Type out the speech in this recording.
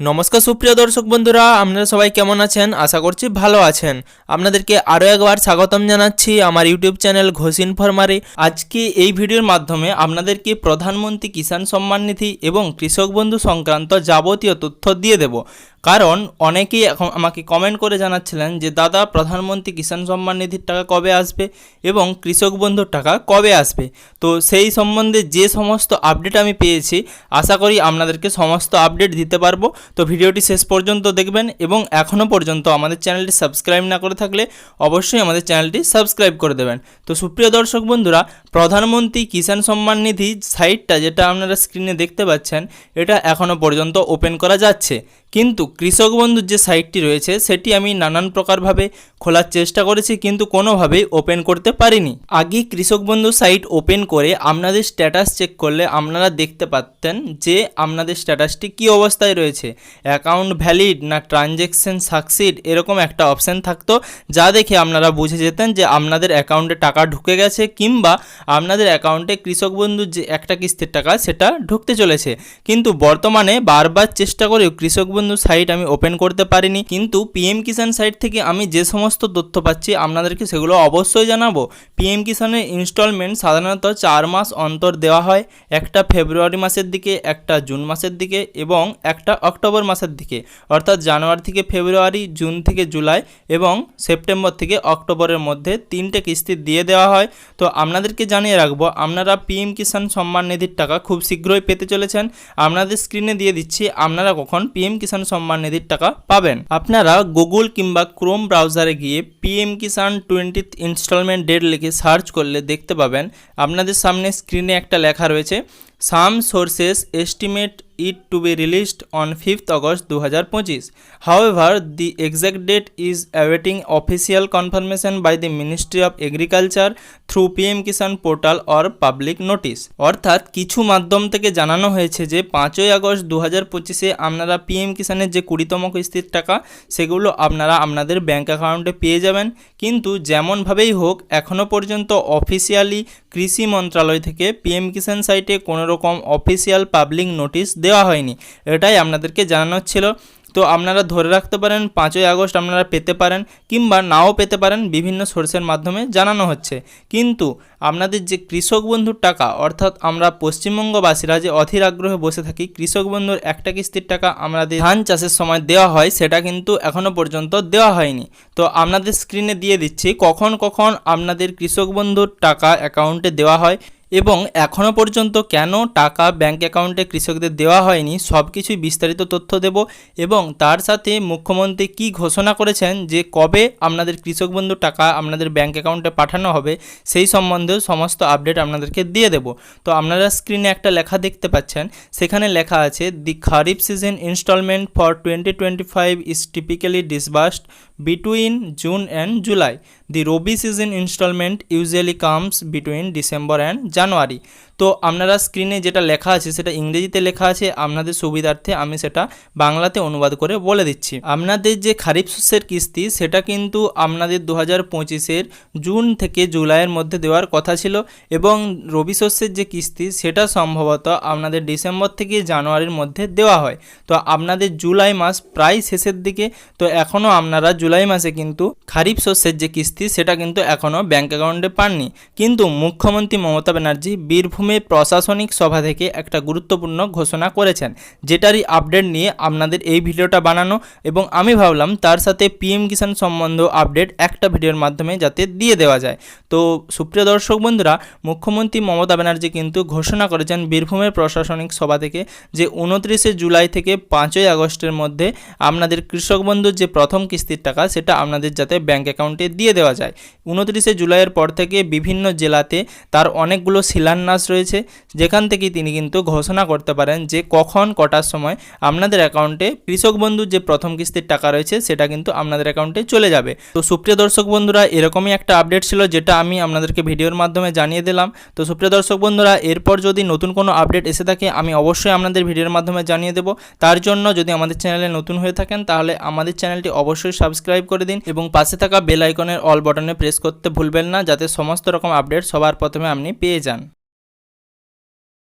নমস্কার সুপ্রিয় দর্শক বন্ধুরা, আপনারা সবাই কেমন আছেন? আশা করছি ভালো আছেন। আপনাদেরকে আরও একবার স্বাগতম জানাচ্ছি আমার ইউটিউব চ্যানেল ঘোষ ইনফরমারে। আজকে এই ভিডিওর মাধ্যমে আপনাদেরকে প্রধানমন্ত্রী কিষাণ সম্মান নিধি এবং কৃষক বন্ধু সংক্রান্ত যাবতীয় তথ্য দিয়ে দেব। কারণ অনেকেই এখন আমাকে কমেন্ট করে জানাচ্ছিলেন যে, দাদা, প্রধানমন্ত্রী কিষাণ সম্মান নিধির টাকা কবে আসবে এবং কৃষক বন্ধুর টাকা কবে আসবে? তো সেই সম্বন্ধে যে সমস্ত আপডেট আমি পেয়েছি, আশা করি আপনাদেরকে সমস্ত আপডেট দিতে পারব। তো ভিডিওটি শেষ পর্যন্ত দেখবেন এবং এখনও পর্যন্ত আমাদের চ্যানেলটি সাবস্ক্রাইব না করে থাকলে অবশ্যই আমাদের চ্যানেলটি সাবস্ক্রাইব করে দেবেন। তো সুপ্রিয় দর্শক বন্ধুরা, প্রধানমন্ত্রী কিষাণ সম্মান নিধি সাইটটা যেটা আপনারা স্ক্রিনে দেখতে পাচ্ছেন, এটা এখনও পর্যন্ত ওপেন করা যাচ্ছে। কিন্তু কৃষক বন্ধুর যে সাইটটি রয়েছে, সেটি আমি নানান প্রকারভাবে খোলার চেষ্টা করেছি, কিন্তু কোনোভাবেই ওপেন করতে পারিনি। আগে কৃষক বন্ধু সাইট ওপেন করে আপনাদের স্ট্যাটাস চেক করলে আপনারা দেখতে পারতেন যে আপনাদের স্ট্যাটাসটি কী অবস্থায় রয়েছে। অ্যাকাউন্ট ভ্যালিড না ট্রানজ্যাকশন সাকসিড এরকম একটা অপশান থাকতো, যা দেখে আপনারা বুঝে যেতেন যে আপনাদের অ্যাকাউন্টে টাকা ঢুকে গেছে কিংবা আপনাদের অ্যাকাউন্টে কৃষক বন্ধুর যে একটা কিস্তির টাকা, সেটা ঢুকতে চলেছে। কিন্তু বর্তমানে বারবার চেষ্টা করেও কৃষক বন্ধু সাইট আমি ওপেন করতে পারিনি। কিন্তু পিএম কিষাণ সাইট থেকে আমি যে সমস্ত তথ্য পাচ্ছি, আপনাদেরকে সেগুলো অবশ্যই জানাব। পিএম কিষাণের ইনস্টলমেন্ট সাধারণত চার মাস অন্তর দেওয়া হয়। একটা ফেব্রুয়ারি মাসের দিকে, একটা জুন মাসের দিকে এবং একটা অক্টোবর মাসের দিকে। অর্থাৎ জানুয়ারি থেকে ফেব্রুয়ারি জুন থেকে জুলাই এবং সেপ্টেম্বর থেকে অক্টোবরের মধ্যে তিনটে কিস্তি দিয়ে দেওয়া হয়। তো আপনাদেরকে জানিয়ে রাখব, আপনারা পিএম কিষাণ সম্মান নিধির টাকা খুব শীঘ্রই পেতে চলেছেন। আপনাদের স্ক্রিনে দিয়ে দিচ্ছি, আপনারা কখন পিএম কিষাণ সম্মান নিধির টাকা পাবেন। আপনারা গুগল কিংবা ক্রোম ব্রাউজারে গিয়ে PM Kisan twenty installment date লিখে সার্চ করলে দেখতে পাবেন। আপনাদের সামনে স্ক্রিনে একটা লেখা রয়েছে, some sources estimate it to be released on 5th August 2025. However, the exact date is awaiting official confirmation by the Ministry of Agriculture through PM Kisan portal or public notice. অর্থাৎ কিছু মাধ্যম থেকে জানানো হয়েছে যে পাঁচই আগস্ট দু হাজার পঁচিশে আপনারা পিএম কিষানের যে কুড়িতম কিস্তির টাকা সেগুলো আপনারা আপনাদের ব্যাঙ্ক অ্যাকাউন্টে পেয়ে যাবেন কিন্তু যেমনভাবেই হোক এখনও পর্যন্ত অফিসিয়ালি কৃষি মন্ত্রণালয় থেকে পিএম কিষান সাইটে কোনো রকম অফিসিয়াল পাবলিক নোটিশ দেওয়া হয়নি। এটাই আপনাদেরকে জানানোর ছিল। তো আপনারা ধরে রাখতে পারেন, পাঁচই আগস্ট আপনারা পেতে পারেন কিংবা নাও পেতে পারেন বিভিন্ন সোর্সের মাধ্যমে জানানো হচ্ছে। কিন্তু আপনাদের যে কৃষক বন্ধুর টাকা, অর্থাৎ আমরা পশ্চিমবঙ্গবাসীরা যে অধীর আগ্রহে বসে থাকি, কৃষক বন্ধুর একটা কিস্তির টাকা আমাদের ধান চাষের সময় দেওয়া হয়, সেটা কিন্তু এখনও পর্যন্ত দেওয়া হয়নি। তো আপনাদের স্ক্রিনে দিয়ে দিচ্ছি, কখন কখন আপনাদের কৃষক বন্ধুর টাকা অ্যাকাউন্টে দেওয়া হয়। এবং এখনও পর্যন্ত কেন টাকা ব্যাঙ্ক অ্যাকাউন্টে কৃষকদের দেওয়া হয়নি সব কিছুই বিস্তারিত তথ্য দেব এবং তার সাথে মুখ্যমন্ত্রী কি ঘোষণা করেছেন যে কবে আপনাদের কৃষক বন্ধু টাকা আপনাদের ব্যাঙ্ক অ্যাকাউন্টে পাঠানো হবে, সেই সম্বন্ধেও সমস্ত আপডেট আপনাদেরকে দিয়ে দেব। তো আপনারা স্ক্রিনে একটা লেখা দেখতে পাচ্ছেন, সেখানে লেখা আছে, the kharif season installment for twenty twenty five is typically disbursed between June and July. The Robi season installment usually comes between December and January. তো আপনারা স্ক্রিনে যেটা লেখা আছে সেটা ইংরেজিতে লেখা আছে, আপনাদের সুবিধার্থে আমি সেটা বাংলাতে অনুবাদ করে বলে দিচ্ছি। আপনাদের যে খারিফ শস্যের কিস্তি, সেটা কিন্তু আপনাদের দু হাজার পঁচিশের জুন থেকে জুলাইয়ের মধ্যে দেওয়ার কথা ছিল এবং রবি শস্যের যে কিস্তি, সেটা সম্ভবত আপনাদের ডিসেম্বর থেকে জানুয়ারির মধ্যে দেওয়া হয়। তো আপনাদের জুলাই মাস প্রায় শেষের দিকে, তো এখনও আপনারা জুলাই মাসে কিন্তু খারিফ শস্যের যে কিস্তি, সেটা কিন্তু এখনও ব্যাঙ্ক অ্যাকাউন্টে পাননি। কিন্তু মুখ্যমন্ত্রী মমতা ব্যানার্জি বীরভূমে প্রশাসনিক সভা থেকে একটা গুরুত্বপূর্ণ ঘোষণা করেছেন। যেটারই আপডেট নিয়ে আপনাদের এই ভিডিওটা বানানো এবং আমি ভাবলাম তার সাথে পিএম কিষাণ সম্বন্ধ আপডেট একটা ভিডিওর মাধ্যমে যাতে দিয়ে দেওয়া যায়। তো সুপ্রিয় দর্শক বন্ধুরা, মুখ্যমন্ত্রী মমতা ব্যানার্জি কিন্তু ঘোষণা করেছেন বীরভূমের প্রশাসনিক সভা থেকে যে উনত্রিশে জুলাই থেকে পাঁচই আগস্টের মধ্যে আপনাদের কৃষক বন্ধুর যে প্রথম কিস্তির টাকা, সেটা আপনাদের যাতে ব্যাঙ্ক অ্যাকাউন্টে দিয়ে দেওয়া যায়। উনত্রিশে জুলাইয়ের পর থেকে বিভিন্ন জেলাতে তার অনেকগুলো শিলান্যাস রয়েছে, যেখান থেকে তিনি কিন্তু ঘোষণা করতে পারেন যে কখন কটার সময় আপনাদের অ্যাকাউন্টে কৃষক বন্ধুর যে প্রথম কিস্তির টাকা রয়েছে, সেটা কিন্তু আপনাদের অ্যাকাউন্টে চলে যাবে। তো সুপ্রিয় দর্শক বন্ধুরা, এরকমই একটা আপডেট ছিল যেটা আমি আপনাদেরকে ভিডিওর মাধ্যমে জানিয়ে দিলাম। তো সুপ্রিয় দর্শক বন্ধুরা, এরপর যদি নতুন কোনো আপডেট এসে থাকে, আমি অবশ্যই আপনাদের ভিডিওর মাধ্যমে জানিয়ে দেবো। তার জন্য যদি আমাদের চ্যানেলে নতুন হয়ে থাকেন, তাহলে আমাদের চ্যানেলটি অবশ্যই সাবস্ক্রাইব করে দিন এবং পাশে থাকা বেল আইকনের অল বটনে প্রেস করতে ভুলবেন না, যাতে সমস্ত রকম আপডেট সবার প্রথমে আপনি পেয়ে যান।